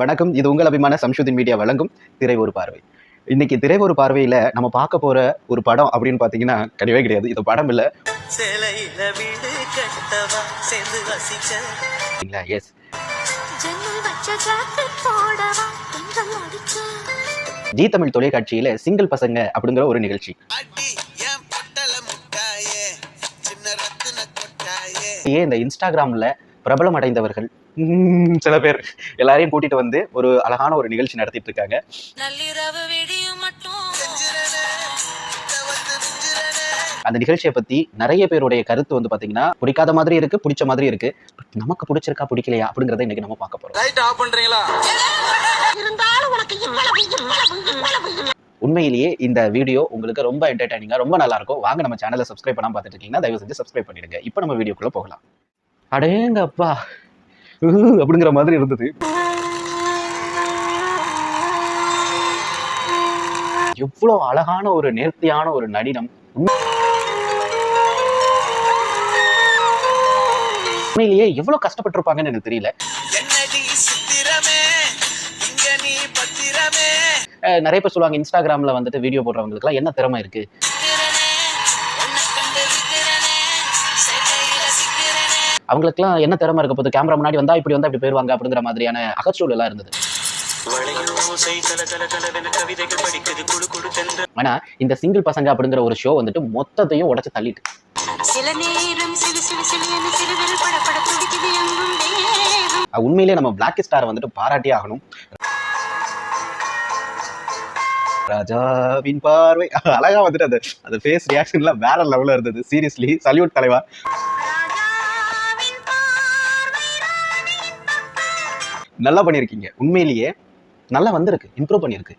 வணக்கம். இது உங்கள் அபிமான சம்ஷுதின் மீடியா வழங்கும் திரை ஒரு பார்வை. இன்னைக்கு திரை ஒரு பார்வையில நம்ம பார்க்க போற ஒரு படம் அப்படின்னு பாத்தீங்கன்னா கிடையவே கிடையாது. இது படம் இல்ல. எஸ் ஜி தமிழ் தொலைக்காட்சியில சிங்கிள் பசங்க அப்படிங்கிற ஒரு நிகழ்ச்சி. அடி என் பொட்டல முட்டாயே சின்ன ரத்தின கொட்டாயே. ஏன் இந்த இன்ஸ்டாகிராம்ல பிரபலம் அடைந்தவர்கள் சில பேர் எல்லாரையும் கூட்டிட்டு வந்து ஒரு அழகான ஒரு நிகழ்ச்சி நடத்திட்டு இருக்காங்க. அந்த நிகழ்ச்சியை பத்தி நிறைய பேருடைய கருத்து வந்து பாத்தீங்கன்னா பிடிக்காத மாதிரி இருக்கு பிடிச்ச மாதிரி இருக்கு. நமக்கு பிடிச்சிருக்கா பிடிக்கலையா அப்படிங்கறத இன்னைக்கு நம்ம பார்க்க போறோம். லைட் ஆஃப் பண்றீங்களா? உண்மையிலேயே இந்த வீடியோ உங்களுக்கு ரொம்ப என்டர்டைனிங்கா ரொம்ப நல்லா இருக்கும். வாங்க நம்ம சேனலை சப்ஸ்கிரைப் பண்ணாம பார்த்துட்டு இருக்கீங்கன்னா தயவு செஞ்சு சப்ஸ்கிரைப் பண்ணிடுங்க. இப்போ நம்ம வீடியோக்குள்ள போகலாம். அடேங்கப்பா. அப்படிங்கிற மாதிரி இருந்தது. எவ்வளோ அழகான ஒரு நேர்த்தியான ஒரு நடினம். உண்மையிலேயே எவ்வளவு கஷ்டப்பட்டிருப்பாங்கன்னு எனக்கு தெரியல. நிறைய பேர் சொல்லுவாங்க இன்ஸ்டாகிராம்ல வந்துட்டு வீடியோ போடுறவங்களுக்குலாம் என்ன திறமை இருக்கு? அவங்களுக்குலாம் என்ன திறமை இருக்க போது கேமரா முன்னாடி வந்தா இப்படி வந்தா இப்படி போயிருவாங்க அப்படிங்கிற மாதிரியான அகச்சூழல் எல்லாம் இருந்தது. ஆனா இந்த சிங்கிள் பசங்க அப்படிங்கிற ஒரு ஷோ வந்துட்டு மொத்தத்தையும் உடைச்சு தள்ளிட்டு. சில நேரம் துடிக்குது எங்கும் உண்மையிலேயே நம்ம பிளாக் ஸ்டாரை வந்துட்டு பாராட்டியே ஆகணும். ராஜாவின் பார்வை. அழகா வந்துட்டு அந்த அந்த ஃபேஸ் ரியாக்ஷன்லாம் வேற லெவல்ல இருந்தது. சீரியஸ்லி சல்யூட் தலைவா. நல்லா பண்ணியிருக்கீங்க. உண்மையிலேயே நல்லா வந்திருக்கு. இம்ப்ரூவ் பண்ணியிருக்கு.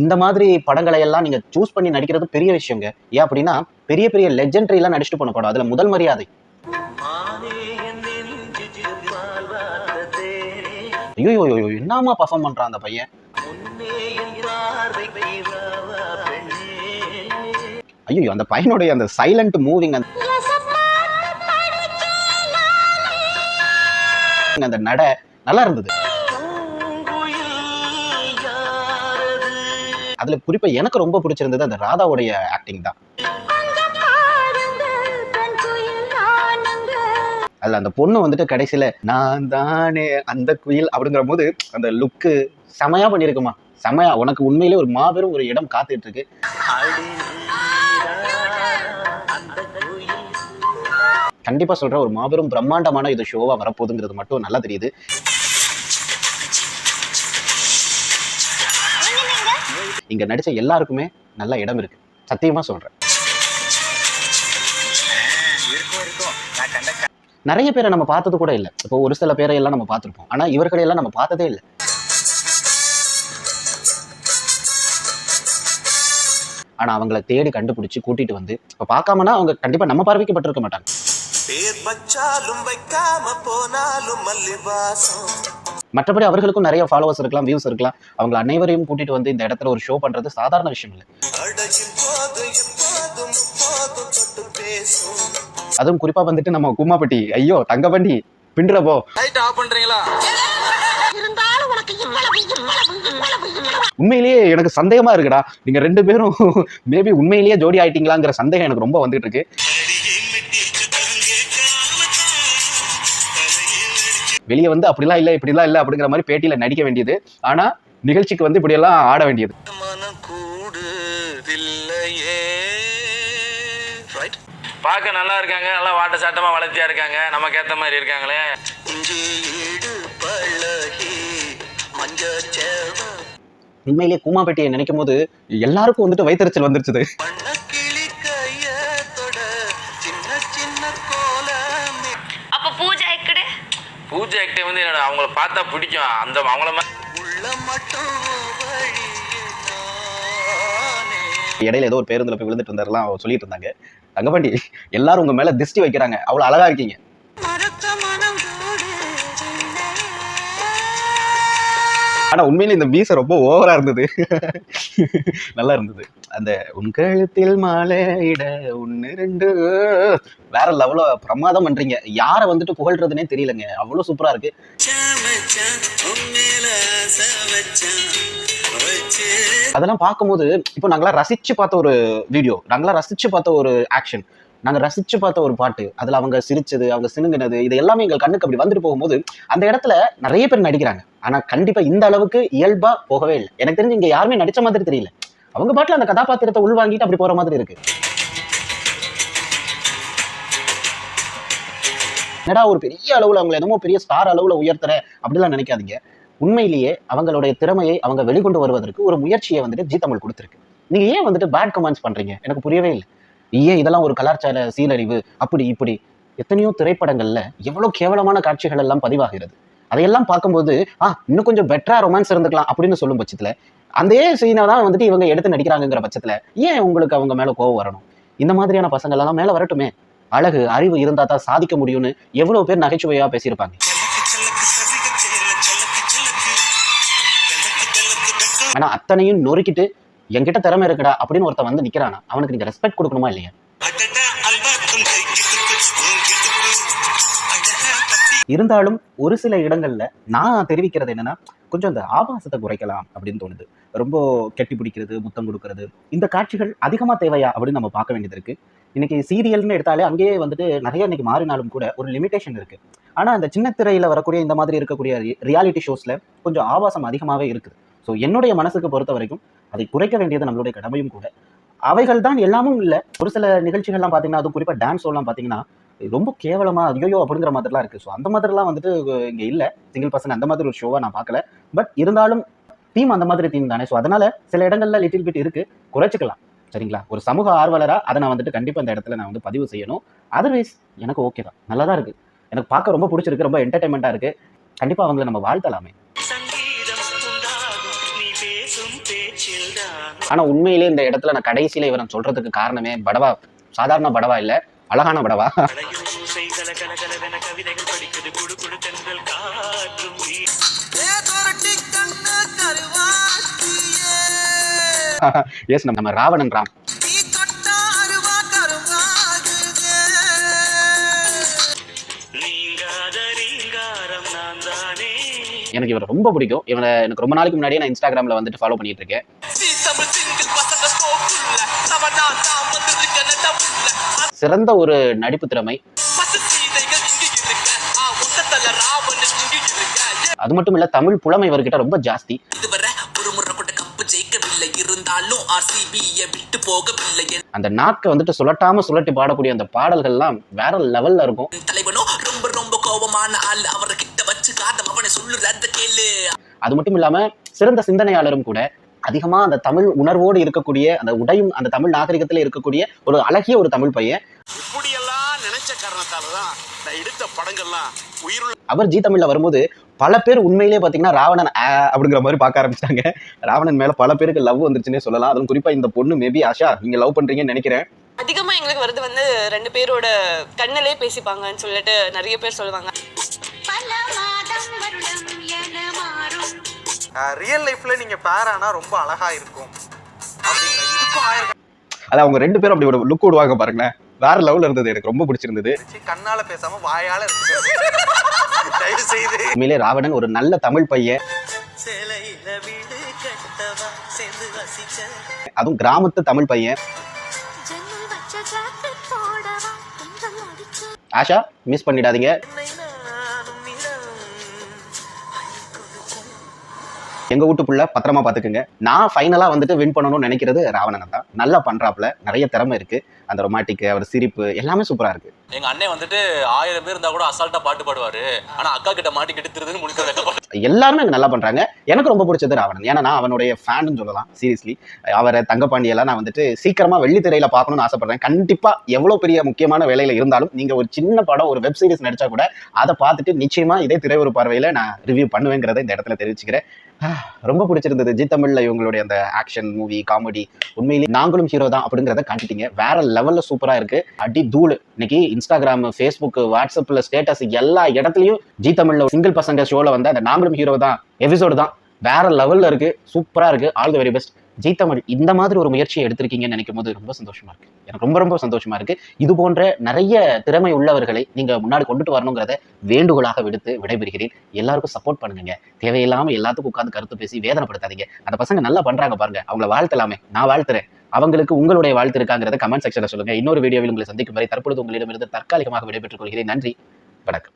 இந்த மாதிரி படங்களை எல்லாம் நீங்க சூஸ் பண்ணி நடிக்கிறது பெரிய விஷயங்க. ஏன் அப்படின்னா பெரிய பெரிய லெஜெண்டரி எல்லாம் நடிச்சுட்டு போன படம். அதுல முதல் மரியாதை. ஐயோ ஐயோ என்னமா பர்ஃபார்ம் பண்றான் அந்த பையன்? ஐயோ அந்த பையனுடைய அந்த சைலண்ட் மூவிங் அந்த அந்த நட நல்லா இருந்தது. அதுல குறிப்பா எனக்கு ரொம்ப பிடிச்சிருந்தது அந்த ராதாவுடைய ஆக்டிங் தான். அதுல அந்த பொண்ணு வந்துட்டு கடைசியில நான் தானே அந்த குயில் அப்படிங்கிற போது அந்த லுக்கு செமையா பண்ணிருக்குமா? செமையா. உனக்கு உண்மையிலே ஒரு மாபெரும் ஒரு இடம் காத்துட்டு இருக்கு. கண்டிப்பா சொல்றேன் ஒரு மாபெரும் பிரம்மாண்டமான இது ஷோவா வரப்போகுதுங்கிறது மட்டும் நல்லா தெரியுது. இங்க நடிச்ச எல்லாருக்குமே நல்ல இடம் இருக்கு. சத்தியமா சொல்றேன். நிறைய பேரை நம்ம பார்த்தது கூட இல்லை. இப்போ ஒரு சில பேரை எல்லாம் நம்ம பார்த்துருப்போம். ஆனா இவர்களையெல்லாம் நம்ம பார்த்ததே இல்லை. ஆனா அவங்கள தேடி கண்டுபிடிச்சு கூட்டிட்டு வந்து இப்ப பார்க்காமனா அவங்க கண்டிப்பா நம்ம பார்வைக்கு பட்டிருக்க மாட்டாங்க. பேர் வச்சாலும் வைக்காம போனாலும் மல்லி வாசம் மற்றபடி அவர்களுக்கும் நிறைய ஃபாலோவர்ஸ் இருக்கலாம் வியூஸ் இருக்கலாம். அவங்க அனைவரையும் கூட்டிட்டு வந்து இந்த இடத்துல ஒரு ஷோ பண்றது சாதாரண விஷயம் இல்லை. அதுவும் குறிப்பா வந்துட்டு நம்ம கும்மாப்பட்டி ஐயோ தங்கவண்டி பின்றபோ லைட் ஆஃப் பண்றீங்களா? உண்மையிலேயே எனக்கு சந்தேகமா இருக்குடா. நீங்க ரெண்டு பேரும் மேபி உண்மையிலேயே ஜோடி ஆயிட்டீங்களாங்கிற சந்தேகம் எனக்கு ரொம்ப வந்துட்டு இருக்கு. வெளியே வந்து அப்படிலாம் இல்லை இப்படிலாம் இல்லை அப்படிங்கிற மாதிரி பேட்டியில நடிக்க வேண்டியது. ஆனா நிகழ்ச்சிக்கு வந்து இப்படியெல்லாம் ஆட வேண்டியது. மனம் கூடுதில்லையே ரைட் பார்க்க நல்லா இருக்காங்க நல்லா வாட்ட சாட்டமா வளர்த்தியா இருக்காங்க நமக்கு ஏத்த மாதிரி இருக்காங்களே. உண்மையிலேயே கூமாப்பேட்டியை நினைக்கும் போது எல்லாருக்கும் வந்துட்டு வயிற்றுச்சல் வந்துருச்சுது. வண்ண கிளி கைய தொட சின்ன சின்ன கோலமே. அப்ப பூஜை எக்கடு பூஜை ஆக்டிவ் வந்து என்னோட அவங்கள பார்த்தா பிடிக்கும். அந்த அவங்கள மட்டும் இடையில ஏதோ ஒரு பேருந்துல போய் விழுந்துட்டு இருந்தாருலாம் சொல்லிட்டு இருந்தாங்க. தங்கப்பாண்டி எல்லாரும் உங்க மேல திருஷ்டி வைக்கிறாங்க. அவ்வளவு அழகா இருக்கீங்க. ஆனால் ஆனா உண்மையில இந்த மீசை ரொம்ப ஓவரா இருந்தது. நல்லா இருந்தது. அந்த உன் கழுத்தில் மாலையிட ஒன்று ரெண்டு வேற லெவல பிரமாதம் பண்றீங்க. யாரை வந்துட்டு புகழ்றதுனே தெரியலங்க. அவ்வளவு சூப்பரா இருக்கு. அதெல்லாம் பார்க்கும்போது இப்போ நாங்களாம் ரசிச்சு பார்த்த ஒரு வீடியோ நாங்களாம் ரசிச்சு பார்த்த ஒரு ஆக்ஷன் நாங்கள் ரசிச்சு பார்த்த ஒரு பாட்டு. அதுல அவங்க சிரிச்சது அவங்க சினுங்கினது இது எல்லாமே எங்கள் கண்ணுக்கு அப்படி வந்துட்டு போகும்போது அந்த இடத்துல நிறைய பேர் நடிக்கிறாங்க. ஆனா கண்டிப்பா இந்த அளவுக்கு இயல்பா போகவே இல்லை. எனக்கு தெரிஞ்சு இங்க யாருமே நடிச்ச மாதிரி தெரியல. அவங்க பாட்டுல அந்த கதாபாத்திரத்தை உள்வாங்கிட்டு அப்படி போற மாதிரி இருக்கு. என்னடா ஒரு பெரிய அளவுல அவங்களை என்னமோ பெரிய ஸ்டார் அளவுல உயர்த்துற அப்படிலாம் நினைக்காதீங்க. உண்மையிலேயே அவங்களுடைய திறமையை அவங்க வெளிக்கொண்டு வருவதற்கு ஒரு முயற்சியை வந்துட்டு ஜி தமிழ் கொடுத்துருக்கு. நீங்க ஏன் வந்துட்டு பேட் கமெண்ட்ஸ் பண்றீங்க? எனக்கு புரியவே இல்லை. ஏன் இதெல்லாம் ஒரு கலாச்சார சீரழிவு அப்படி இப்படி. எத்தனையோ திரைப்படங்கள்ல எவ்வளோ கேவலமான காட்சிகள் எல்லாம் பதிவாகிறது. அதையெல்லாம் பார்க்கும்போது ஆ இன்னும் கொஞ்சம் பெட்டரா ரொமான்ஸ் இருந்துக்கலாம் அப்படின்னு சொல்லும் பட்சத்துல அதே சீனை தான் வந்துட்டு இவங்க எடுத்து நடிக்கிறாங்கங்கிற பட்சத்துல ஏன் உங்களுக்கு அவங்க மேல கோவம் வரணும்? இந்த மாதிரியான பசங்கள் எல்லாம் மேல வரட்டுமே. அழகு அறிவு இருந்தா தான் சாதிக்க முடியும்னு எவ்வளவு பேர் நகைச்சுவையா பேசியிருப்பாங்க. ஆனா அத்தனையும் நொறுக்கிட்டு என்கிட்ட திறமை இருக்குடா அப்படின்னு ஒருத்தன் வந்து நிக்கிறானா? அவனுக்கு நீங்க ரெஸ்பெக்ட் கொடுக்கணுமா இல்லையா? இருந்தாலும் ஒரு சில இடங்கள்ல நான் தெரிவிக்கிறது என்னன்னா கொஞ்சம் அந்த ஆபாசத்தை குறைக்கலாம் அப்படின்னு தோணுது. ரொம்ப கெட்டி பிடிக்கிறது முத்தம் கொடுக்கறது. இந்த காட்சிகள் அதிகமா தேவையா அப்படின்னு நம்ம பார்க்க வேண்டியது இருக்கு. இன்னைக்கு சீரியல்னு எடுத்தாலே அங்கேயே வந்துட்டு நிறைய இன்னைக்கு மாறினாலும் கூட ஒரு லிமிடேஷன் இருக்கு. ஆனா அந்த சின்ன திரையில வரக்கூடிய இந்த மாதிரி இருக்கக்கூடிய ரியாலிட்டி ஷோஸ்ல கொஞ்சம் ஆபாசம் அதிகமாவே இருக்குது. ஸோ என்னுடைய மனசுக்கு பொறுத்த வரைக்கும் அதை குறைக்க வேண்டியது நம்மளுடைய கடமையும் கூட. அவைகள் தான் எல்லாமும் இல்லை. ஒரு சில நிகழ்ச்சிகள்லாம் பார்த்தீங்கன்னா அதுவும் குறிப்பாக டான்ஸ் எல்லாம் பார்த்தீங்கன்னா ரொம்ப கேவலமாக ஐயோ அப்படிங்கிற மாதிரிலாம் இருக்குது ஸோ அந்த மாதிரிலாம் வந்துட்டு இங்கே இல்லை. சிங்கிள் பர்சன் அந்த மாதிரி ஒரு ஷோவாக நான் பார்க்கல பட் இருந்தாலும் தீம் அந்த மாதிரி தீம் தானே. ஸோ அதனால் சில இடங்கள்ல லிட்டில் பிட் இருக்குது குறைச்சிக்கலாம். சரிங்களா? ஒரு சமூக ஆர்வலராக அதை நான் வந்துட்டு கண்டிப்பாக இந்த இடத்துல நான் வந்து பதிவு செய்யணும். அதர்வைஸ் எனக்கு ஓகே தான். நல்லா தான் இருக்குது எனக்கு பார்க்க ரொம்ப பிடிச்சிருக்கு. ரொம்ப என்டர்டைன்மெண்ட்டாக இருக்குது கண்டிப்பாக அவங்கள நம்ம வாழ்த்தலாமே. ஆனா உண்மையிலே இந்த இடத்துல நான் கடைசியில இவரை சொல்றதுக்கு காரணமே படவா சாதாரண படவா இல்ல அழகான படவா கலையோசை கல கல கலவென கவிதைகள் படிக்குது. குடு குடு தென்றல் காற்றும் வீ எஸ் நம்ம ராவணன் ராம். எனக்கு இவரை ரொம்ப பிடிக்கும். இவனை எனக்கு ரொம்ப நாளைக்கு முன்னாடியே நான் இன்ஸ்டாகிராமில் வந்துட்டு ஃபாலோ பண்ணிட்டு இருக்கேன் சிறந்த ஒரு நடிப்பு திறமை. அது மட்டும் இல்ல தமிழ் புலமை இவர்கிட்ட ரொம்ப ஜாஸ்தி. இருந்தாலும் ஆர்சிபியை விட்டு போகவில்லை அந்த நாக்கை வந்துட்டு சுழட்டாம சுழட்டி பாடக்கூடிய அந்த பாடல்கள்லாம் வேற லெவல்ல இருக்கும். தலைவனோ ரொம்ப ரொம்ப கோபமான ஆள். அவரை கிட்ட வச்சு காதம் அவனை சொல்லுறத கேளு. அது மட்டும் இல்லாம சிறந்த சிந்தனையாளரும் கூட அதிகமா அந்த தமிழ் உணர்வோடு இருக்கக்கூடிய அந்த உடையும் அந்த தமிழ் நாகரிகத்துல இருக்கக்கூடிய ஒரு அழகிய ஒரு தமிழ் பையன் இப்படியெல்லாம் நினைச்ச காரணத்தால தான் நான் எடுத்த படங்கள்லாம் உயிருள்ள அவர் ஜி தமிழ்ல வரும்போது பல பேர் உண்மையிலேயே பாத்தீங்கன்னா ராவணன் அப்படிங்கிற மாதிரி பார்க்க ஆரம்பிச்சிட்டாங்க. ராவணன் மேல பல பேருக்கு லவ் வந்துருச்சுன்னே சொல்லலாம். அதுவும் குறிப்பா இந்த பொண்ணு மேபி ஆஷா நீங்க லவ் பண்றீங்கன்னு நினைக்கிறேன். அதிகமா எங்களுக்கு வருது வந்து ரெண்டு பேரோட கண்ணிலே பேசிப்பாங்கன்னு சொல்லிட்டு நிறைய பேர் சொல்லுவாங்க. ரியல் லைஃப்ல நீங்க பேர் ஆனா ரொம்ப அழகா இருக்கும். அப்படின்னு இதுக்கும் ஆயிரம் அது அவங்க ரெண்டு பேரும் அப்படி ஒரு லுக் விடுவாங்க பாருங்களேன். வேற லெவல்ல இருந்தது. எனக்கு ரொம்ப பிடிச்சிருந்தது. கண்ணால பேசாம வாயால இருந்து தயவு செய்து உண்மையிலே ராவணன் ஒரு நல்ல தமிழ் பையன். அதுவும் கிராமத்து தமிழ் பையன். ஆஷா மிஸ் பண்ணிடாதீங்க. எங்க வீட்டுக்குள்ள பத்திரமா பாத்துக்குங்க. நான் ஃபைனலா வந்துட்டு வின் பண்ணணும்னு நினைக்கிறது ராவணனை தான். நல்லா பண்றாப்ல நிறைய திறமை இருக்கு. அந்த ரொமாட்டிக் அவர் சிரிப்பு எல்லாமே சூப்பரா இருக்கு. எங்க அண்ணன் வந்துட்டு ஆயிரம் பேர் இருந்தா கூட அசால்ட்டா பாட்டு பாடுவாரு. ஆனா அக்கா கிட்ட மாட்டிக்கிட்டு திருதுன்னு முடிக்கிற வெக்கப்பட்டு எல்லாருமே அங்க நல்லா பண்றாங்க. எனக்கு ரொம்ப பிடிச்சது ராவணன். ஏன்னா நான் அவனுடைய ஃபேன்னு சொல்லலாம் சீரியஸ்லி அவரை தங்கப்பாண்டியெல்லாம் நான் வந்துட்டு சீக்கிரமா வெள்ளித்திரையில பார்க்கணும்னு ஆசைப்படுறேன். கண்டிப்பா எவ்வளவு பெரிய முக்கியமான வேலையில இருந்தாலும் நீங்க ஒரு சின்ன படம் ஒரு வெப் சீரிஸ் நடிச்சா கூட அதை பார்த்துட்டு நிச்சயமா இதே திரை ஒரு பார்வையில நான் ரிவ்யூ பண்ணுவேங்கிறத இந்த இடத்துல தெரிவிச்சுக்கிறேன். ரொம்ப பிடிச்சிருந்தது. ஜி தமிழ்ல இவங்களுடைய அந்த ஆக்ஷன் மூவி காமெடி உண்மையிலேயே நாங்களும் ஹீரோ தான் அப்படிங்கிறத காட்டிட்டீங்க. வேற லெவல்ல சூப்பரா இருக்கு. அடி தூள். இன்னைக்கு இன்ஸ்டாகிராம் ஃபேஸ்புக் வாட்ஸ்அப்ல ஸ்டேட்டஸ் எல்லா இடத்துலயும் ஜி தமிழ்ல சிங்கிள் பசங்க ஷோல வந்து அந்த நாங்களும் ஹீரோ தான் எபிசோடு தான். வேற லெவல்ல இருக்கு. சூப்பரா இருக்கு. All the very best ji Tamil இந்த மாதிரி ஒரு முயற்சியை எடுத்திருக்கீங்கன்னு நினைக்கும் போது ரொம்ப சந்தோஷமா இருக்கு. எனக்கு ரொம்ப ரொம்ப சந்தோஷமா இருக்கு. இது போன்ற நிறைய திறமை உள்ளவர்களை நீங்க முன்னாடி கொண்டுட்டு வரணுங்கிறத வேண்டுகோளாக விடுத்து விடைபெறுகிறேன். எல்லாருக்கும் சப்போர்ட் பண்ணுங்க. தேவையில்லாம எல்லாத்துக்கும் உட்காந்து கருத்து பேசி வேதனைப்படுத்தாதீங்க. அந்த பசங்க நல்லா பண்றாங்க பாருங்க. அவங்கள வாழ்த்தலாமே. நான் வாழ்த்துறேன். அவங்களுக்கு உங்களுடைய வாழ்த்து இருக்காங்கிறத கமெண்ட் செக்ஷன்ல சொல்லுங்க. இன்னொரு வீடியோவில் உங்களை சந்திக்கும் வரை தற்பொழுது உங்களிடமிருந்து தற்காலிகமாக விடைபெற்றுக் கொள்கிறேன். நன்றி. வணக்கம்.